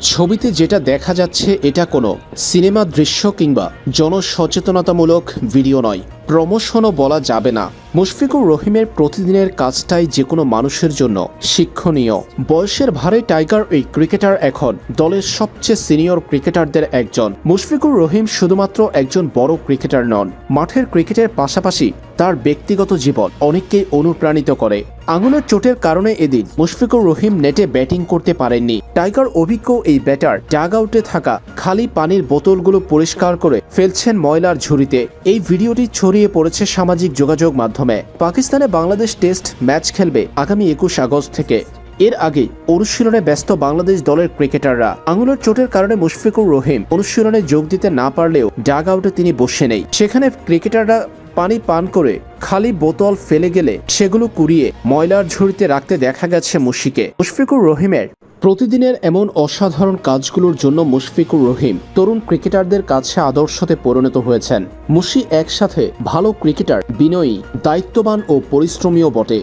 ছবিতে যেটা দেখা যাচ্ছে এটা কোনো সিনেমা দৃশ্য কিংবা জনসচেতনতামূলক ভিডিও নয়। প্রমোশনও বলা যাবে না। মুশফিকুর রহিমের প্রতিদিনের কাজটাই যে কোনো মানুষের জন্য শিক্ষণীয়। বয়সের ভারে টাইগার এই ক্রিকেটার এখন দলের সবচেয়ে সিনিয়র ক্রিকেটারদের একজন। মুশফিকুর রহিম শুধুমাত্র একজন বড় ক্রিকেটার নন, মাঠের ক্রিকেটের পাশাপাশি তার ব্যক্তিগত জীবন অনেককেই অনুপ্রাণিত করে। আঙুলের চোটের কারণে এদিন মুশফিকুর রহিম নেটে ব্যাটিং করতে পারেননি। টাইগার অভিজ্ঞ এই ব্যাটার ডাগ আউটে থাকা খালি পানির বোতলগুলো পরিষ্কার করে ফেলছেন ময়লার ঝুড়িতে। এই ভিডিওটি ছড়িয়ে পড়েছে সামাজিক যোগাযোগ মাধ্যমে। পাকিস্তানে বাংলাদেশ টেস্ট ম্যাচ খেলবে আগামী একুশ আগস্ট থেকে। এর আগে অনুশীলনে ব্যস্ত বাংলাদেশ দলের ক্রিকেটাররা আঙুলের চোটের কারণে মুশফিকুর রহিম অনুশীলনে যোগ দিতে না পারলেও ডাগ আউটে তিনি বসে নেই। সেখানে ক্রিকেটাররা পানি পান করে খালি বোতল ফেলে গেলে সেগুলো কুড়িয়ে ময়লার ঝুড়িতে রাখতে দেখা গেছে মুশিকে। মুশফিকুর রহিমের প্রতিদিনের এমন অসাধারণ কাজগুলোর জন্য মুশফিকুর রহিম তরুণ ক্রিকেটারদের কাছে আদর্শতে পরিণত হয়েছেন। মুশি একসাথে ভালো ক্রিকেটার, বিনয়ী, দায়িত্ববান ও পরিশ্রমীও বটে।